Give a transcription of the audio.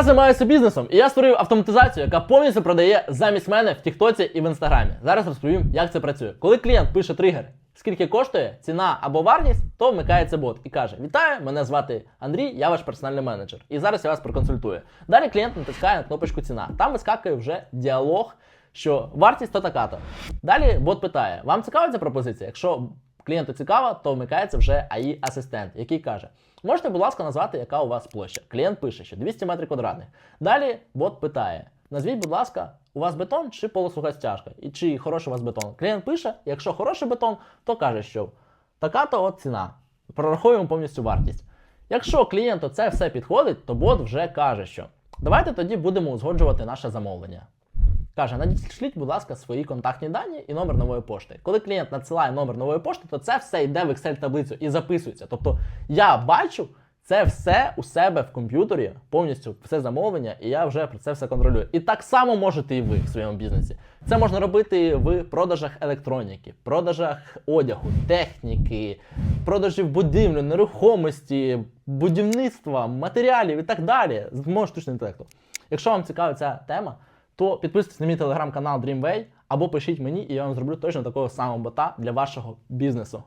Я займаюся бізнесом, і я створив автоматизацію, яка повністю продає замість мене в Тіктоці і в Інстаграмі. Зараз розповім, як це працює. Коли клієнт пише тригер, скільки коштує ціна або вартість, то вмикається бот і каже: Вітаю, мене звати Андрій, я ваш персональний менеджер. І зараз я вас проконсультую. Далі клієнт натискає на кнопочку ціна. Там вискакує вже діалог, що вартість то така-то. Далі бот питає: Вам цікава ця пропозиція? Якщо клієнту цікаво, то вмикається вже AI асистент, який каже: Можете, будь ласка, назвати, яка у вас площа. Клієнт пише, що 200 метрів квадратних. Далі бот питає: Назвіть, будь ласка, у вас бетон чи полусуха стяжка? І чи хороший у вас бетон? Клієнт пише, якщо хороший бетон, то каже, що така-то от ціна. Прораховуємо повністю вартість. Якщо клієнту це все підходить, то бот вже каже, що давайте тоді будемо узгоджувати наше замовлення. Каже, надішліть, будь ласка, свої контактні дані і номер нової пошти. Коли клієнт надсилає номер нової пошти, то це все йде в Excel-таблицю і записується. Тобто я бачу це все у себе в комп'ютері, повністю все замовлення, і я вже про це все контролюю. І так само можете і ви в своєму бізнесі. Це можна робити в продажах електроніки, продажах одягу, техніки, продажів будівлі, нерухомості, будівництва, матеріалів і так далі з штучного інтелекту. Якщо вам цікава ця тема, то підписуйтесь на мій телеграм-канал Dreamway або пишіть мені, і я вам зроблю точно такого самого бота для вашого бізнесу.